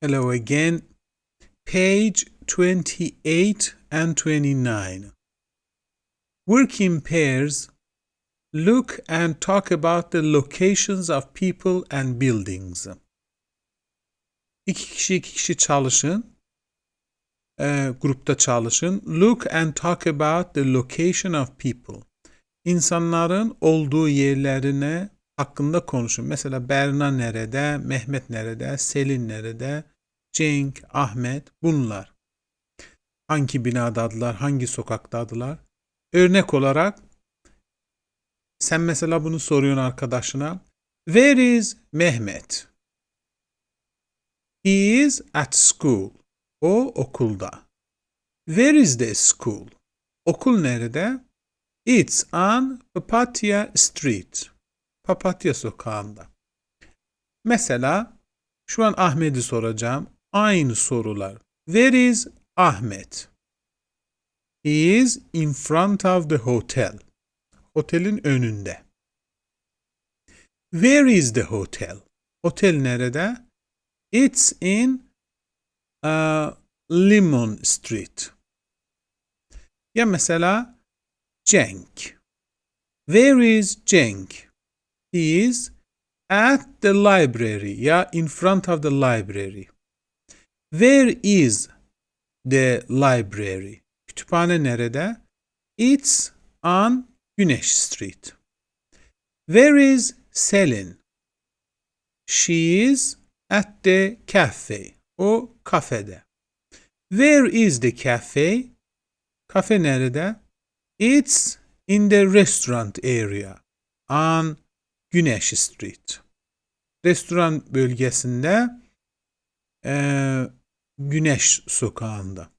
Hello again. Page 28 and 29. Work in pairs. Look and talk about the locations of people and buildings. İki kişi iki kişi çalışın. Ee, grupta çalışın. Look and talk about the location of people. İnsanların olduğu yerlerine hakkında konuşun. Mesela Berna nerede, Mehmet nerede, Selin nerede, Cenk, Ahmet bunlar. Hangi binadadılar, hangi sokaktaydılar? Örnek olarak sen mesela bunu soruyorsun arkadaşına. Where is Mehmet? He is at school. O okulda. Where is the school? Okul nerede? It's on Papatya Street. Papatya sokağında. Mesela şu an Ahmet'i soracağım. Aynı sorular. Where is Ahmet? He is in front of the hotel. Otelin önünde. Where is the hotel? Otel nerede? It's in uh, Lemon Street. Ya mesela Cenk. Where is Cenk? He is at the library ya in front of the library. Where is the library? Kütüphane nerede? It's on Güneş Street. Where is Selin? She is at the cafe. O kafede. Where is the cafe? Kafe nerede? It's in the restaurant area on Güneş Street. Restoran bölgesinde eee Güneş sokağında.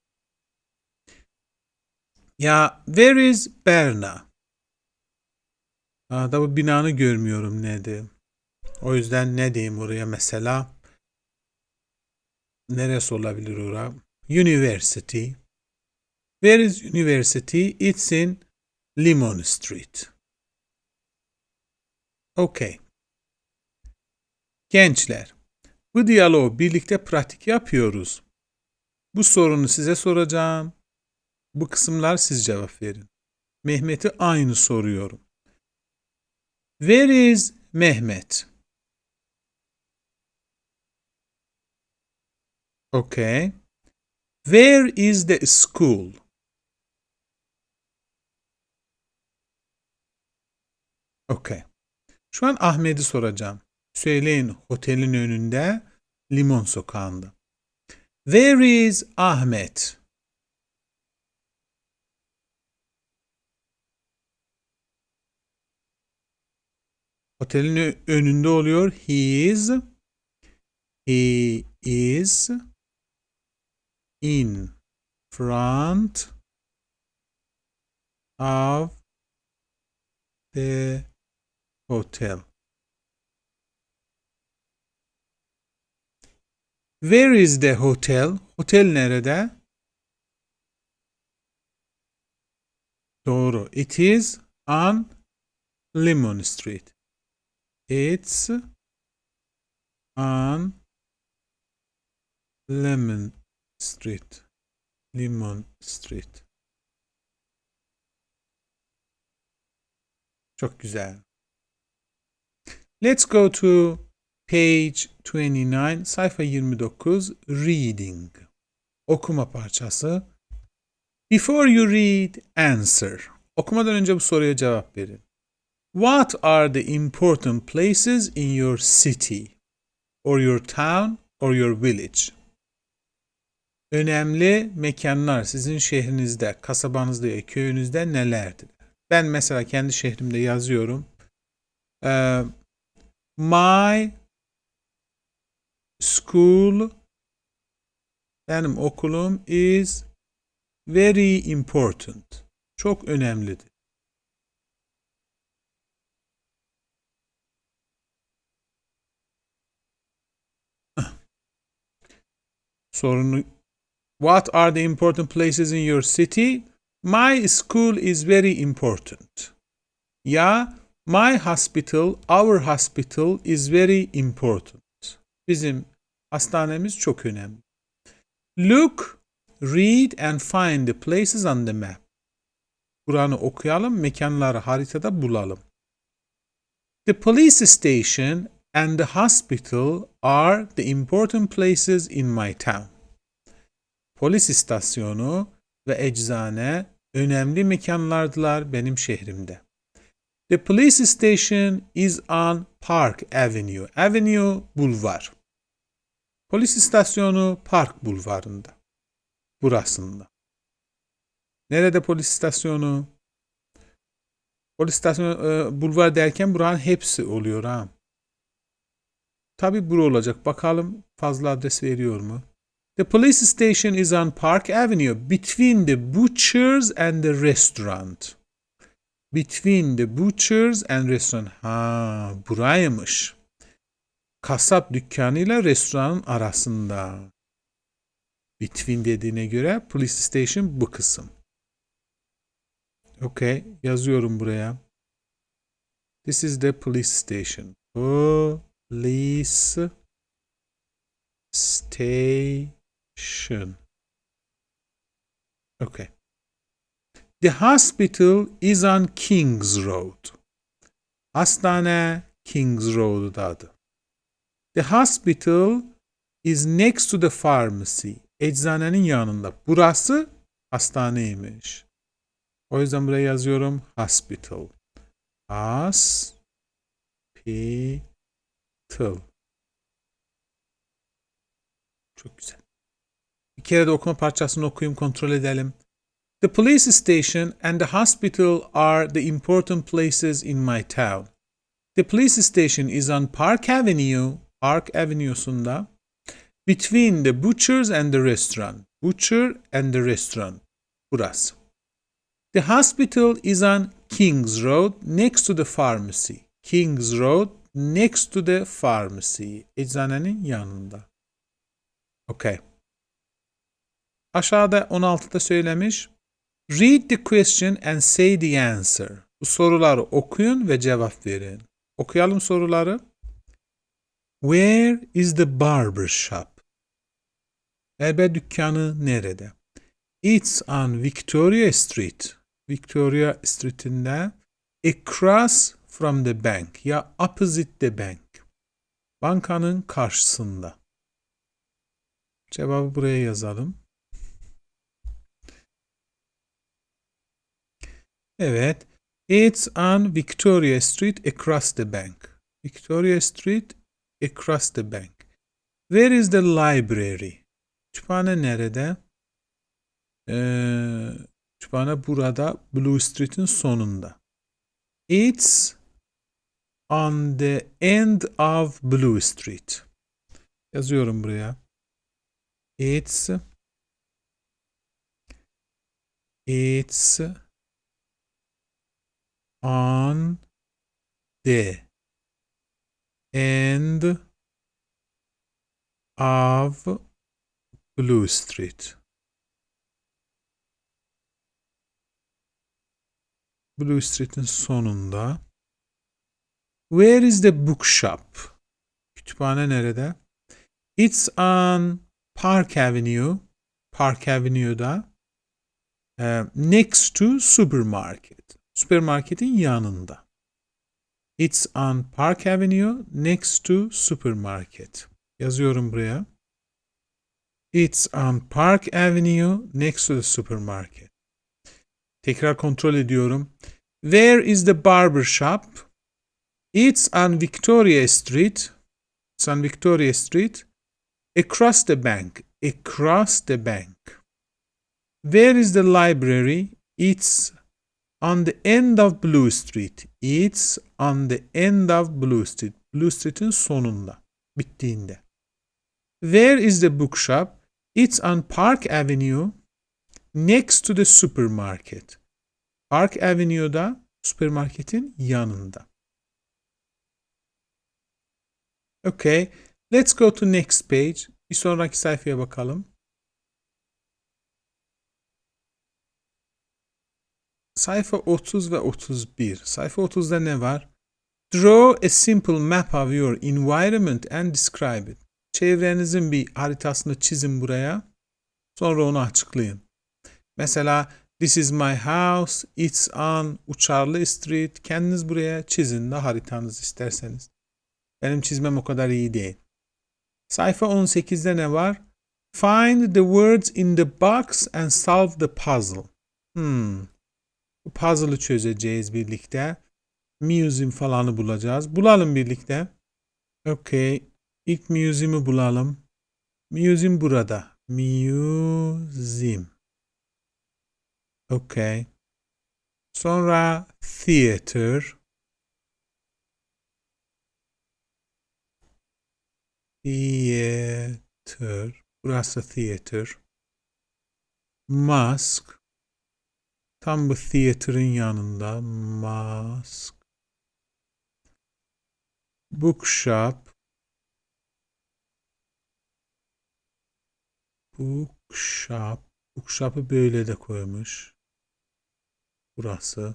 Ya where is Berna? Aa, da bu binanı görmüyorum nerede. O yüzden ne diyeyim oraya mesela? Neresi olabilir oraya? University. Where is university? It's in Lemon Street. Okay. Gençler, bu diyaloğu birlikte pratik yapıyoruz. Bu sorunu size soracağım. Bu kısımlar siz cevap verin. Mehmet'i aynı soruyorum. Where is Mehmet? Okay. Where is the school? Okay. Şu an Ahmet'i soracağım. Söyleyin otelin önünde Limon sokağında. Where is Ahmet? Otelin önünde oluyor. He is he is in front of the hotel. Where is the hotel? Hotel nerede? Doğru. It is on Lemon Street. It's on Lemon Street. Lemon Street. Çok güzel. Let's go to page 29, sayfa 29, reading. Okuma parçası. Before you read, answer. Okumadan önce bu soruya cevap verin. What are the important places in your city or your town or your village? Önemli mekanlar sizin şehrinizde, kasabanızda ya köyünüzde nelerdir? Ben mesela kendi şehrimde yazıyorum. Ee, my school benim okulum is very important. Çok önemlidir. Sorunu What are the important places in your city? My school is very important. Ya my hospital, our hospital is very important. Bizim Hastanemiz çok önemli. Look, read and find the places on the map. Kur'an'ı okuyalım, mekanları haritada bulalım. The police station and the hospital are the important places in my town. Polis istasyonu ve eczane önemli mekanlardılar benim şehrimde. The police station is on Park Avenue. Avenue bulvar. Polis istasyonu Park bulvarında. Burasında. Nerede polis istasyonu? Polis istasyonu e, bulvar derken buranın hepsi oluyor ha. Tabi bura olacak. Bakalım fazla adres veriyor mu? The police station is on Park Avenue between the butchers and the restaurant. Between the butchers and restaurant. Ha, buraymış. Kasap dükkanıyla restoranın arasında. Between dediğine göre police station bu kısım. Okay, yazıyorum buraya. This is the police station. Police station. Okay. The hospital is on King's Road. Hastane King's Road'da. The hospital is next to the pharmacy. Eczanenin yanında. Burası hastaneymiş. O yüzden buraya yazıyorum hospital. Hospital. Çok güzel. Bir kere de okuma parçasını okuyayım, kontrol edelim. The police station and the hospital are the important places in my town. The police station is on Park Avenue, Park Avenue'sunda, between the butchers and the restaurant. Butcher and the restaurant. Burası. The hospital is on King's Road next to the pharmacy. King's Road next to the pharmacy. Eczanenin yanında. Okay. Aşağıda 16'da söylemiş. Read the question and say the answer. Bu soruları okuyun ve cevap verin. Okuyalım soruları. Where is the barber shop? Berber dükkanı nerede? It's on Victoria Street. Victoria Street'inde across from the bank ya opposite the bank. Bankanın karşısında. Cevabı buraya yazalım. Evet. It's on Victoria Street across the bank. Victoria Street across the bank. Where is the library? Kütüphane nerede? Ee, burada Blue Street'in sonunda. It's on the end of Blue Street. Yazıyorum buraya. It's it's on the end of Blue Street. Blue Street'in sonunda. Where is the bookshop? Kütüphane nerede? It's on Park Avenue. Park Avenue'da. Uh, next to supermarket. Süpermarketin yanında. It's on Park Avenue next to supermarket. Yazıyorum buraya. It's on Park Avenue next to the supermarket. Tekrar kontrol ediyorum. Where is the barber shop? It's on Victoria Street. It's on Victoria Street. Across the bank. Across the bank. Where is the library? It's on the end of Blue Street. It's on the end of Blue Street. Blue Street'in sonunda. Bittiğinde. Where is the bookshop? It's on Park Avenue next to the supermarket. Park Avenue'da süpermarketin yanında. Okay, let's go to next page. Bir sonraki sayfaya bakalım. Sayfa 30 ve 31. Sayfa 30'da ne var? Draw a simple map of your environment and describe it. çevrenizin bir haritasını çizin buraya. Sonra onu açıklayın. Mesela This is my house, it's on Uçarlı Street. Kendiniz buraya çizin de haritanız isterseniz. Benim çizmem o kadar iyi değil. Sayfa 18'de ne var? Find the words in the box and solve the puzzle. Hmm. Puzzle'ı çözeceğiz birlikte. Museum falanı bulacağız. Bulalım birlikte. Okay. İlk museum'u bulalım. Museum burada. Museum. Okay. Sonra theater. Theater. Burası theater. Mask. Tam bu theater'ın yanında. Mask. Bookshop. Bookshop. Bookshop'ı böyle de koymuş. Burası.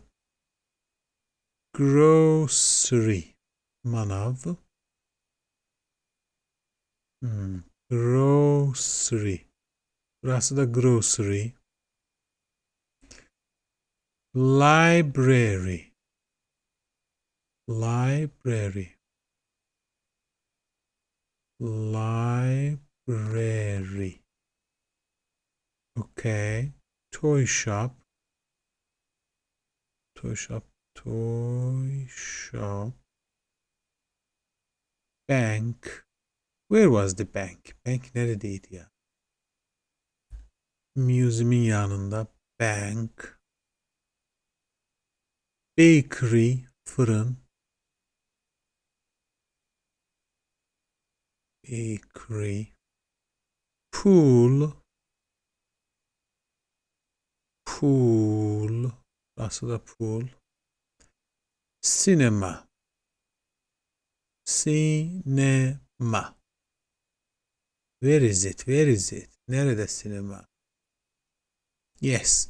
Grocery. Manav. Hmm. Grocery. Burası da grocery. Library. Library. Library. Okay. Toy shop. Toy shop. Toy shop. Bank. Where was the bank? Bank neredeydi ya? Museum'in yanında. Bank. Bakery. Fırın. Bakery. Pool. Pool. Burası pool. Cinema. Sinema. Where is it? Where is it? Nerede sinema? Yes.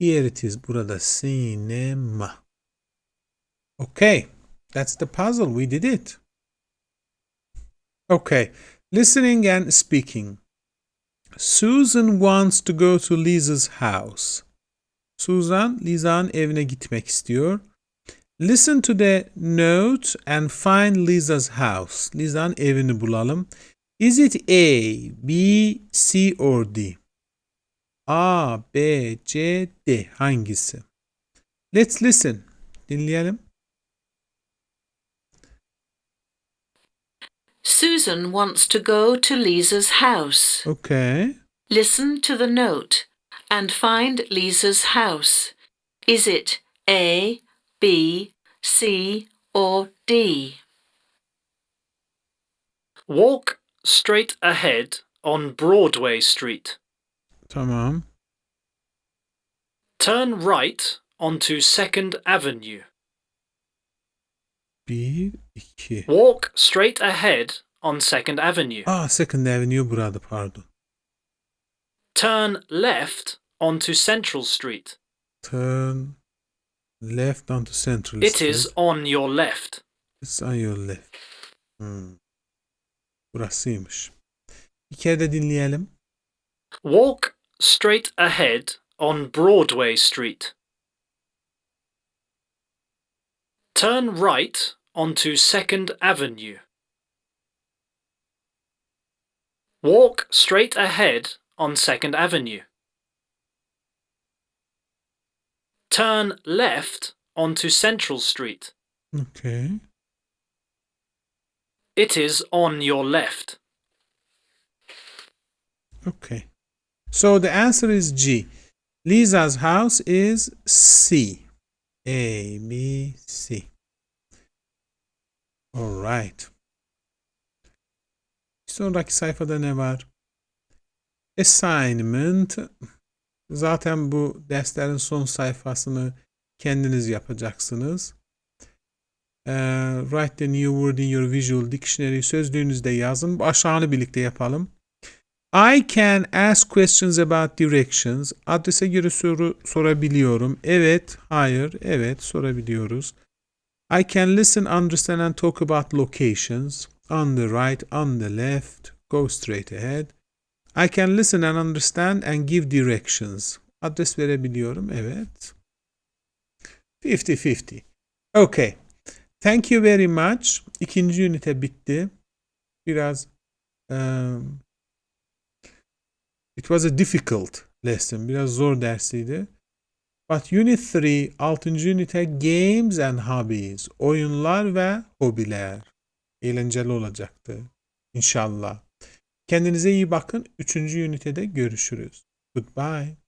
Here it is. Burada sinema. Okay. That's the puzzle. We did it. Okay. Listening and speaking. Susan wants to go to Lisa's house. Susan, Lisa'nın evine gitmek istiyor. Listen to the note and find Lisa's house. Lisa'nın evini bulalım. Is it A, B, C or D? A, B, C, D hangisi? Let's listen. Dinleyelim. Susan wants to go to Lisa's house. Okay. Listen to the note and find Lisa's house. Is it A, B, C, or D? Walk straight ahead on Broadway Street. Tamam. Turn right onto 2nd Avenue. Bir, iki. Walk straight ahead on 2nd Avenue. Aa, Second Avenue burada pardon. Turn left onto Central Street. Turn left onto Central It Street. is on your left. It's on your left. Hmm. Burasıymış. Bir kere de dinleyelim. Walk straight ahead on Broadway Street. Turn right onto 2nd Avenue. Walk straight ahead on 2nd Avenue. Turn left onto Central Street. Okay. It is on your left. Okay. So the answer is G. Lisa's house is C. A, B, C. All right. Sonraki sayfada ne var? Assignment. Zaten bu derslerin son sayfasını kendiniz yapacaksınız. Ee, write the new word in your visual dictionary sözlüğünüzde yazın. Bu aşağını birlikte yapalım. I can ask questions about directions. Adrese göre soru sorabiliyorum. Evet, hayır, evet sorabiliyoruz. I can listen, understand and talk about locations. On the right, on the left. Go straight ahead. I can listen and understand and give directions. Adres verebiliyorum. Evet. 50-50. Okay. Thank you very much. İkinci ünite bitti. Biraz um, it was a difficult lesson. Biraz zor dersiydi. But Unit 3, 6. ünite Games and Hobbies. Oyunlar ve hobiler. Eğlenceli olacaktı. İnşallah. Kendinize iyi bakın. 3. ünitede görüşürüz. Goodbye.